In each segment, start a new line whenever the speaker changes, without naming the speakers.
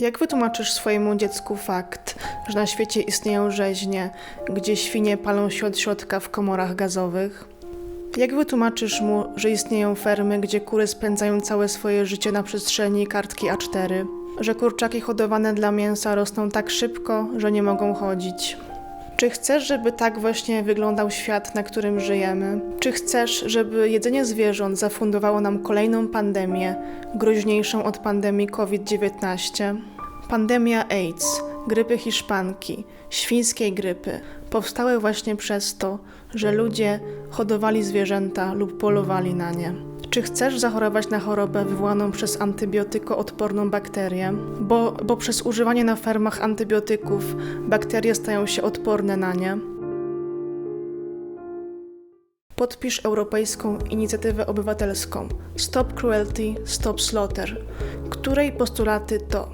Jak wytłumaczysz swojemu dziecku fakt, że na świecie istnieją rzeźnie, gdzie świnie palą się od środka w komorach gazowych? Jak wytłumaczysz mu, że istnieją fermy, gdzie kury spędzają całe swoje życie na przestrzeni kartki A4? Że kurczaki hodowane dla mięsa rosną tak szybko, że nie mogą chodzić? Czy chcesz, żeby tak właśnie wyglądał świat, na którym żyjemy? Czy chcesz, żeby jedzenie zwierząt zafundowało nam kolejną pandemię, groźniejszą od pandemii COVID-19? Pandemia AIDS, grypy hiszpanki, świńskiej grypy powstały właśnie przez to, że ludzie hodowali zwierzęta lub polowali na nie. Czy chcesz zachorować na chorobę wywołaną przez antybiotykoodporną bakterię? Bo, bo przez używanie na fermach antybiotyków bakterie stają się odporne na nie. Podpisz Europejską Inicjatywę Obywatelską Stop Cruelty, Stop Slaughter, której postulaty to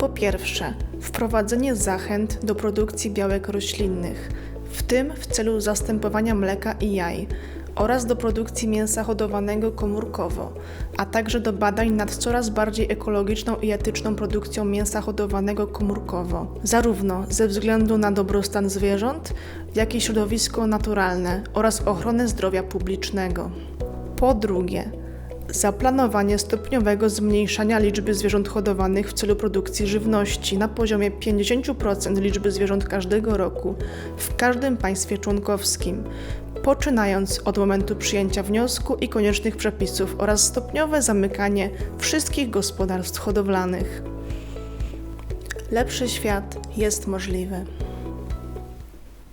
po pierwsze, wprowadzenie zachęt do produkcji białek roślinnych, w tym w celu zastępowania mleka i jaj, oraz do produkcji mięsa hodowanego komórkowo, a także do badań nad coraz bardziej ekologiczną i etyczną produkcją mięsa hodowanego komórkowo, zarówno ze względu na dobrostan zwierząt, jak i środowisko naturalne oraz ochronę zdrowia publicznego. Po drugie, zaplanowanie stopniowego zmniejszania liczby zwierząt hodowanych w celu produkcji żywności na poziomie 50% liczby zwierząt każdego roku w każdym państwie członkowskim, poczynając od momentu przyjęcia wniosku i koniecznych przepisów oraz stopniowe zamykanie wszystkich gospodarstw hodowlanych. Lepszy świat jest możliwy.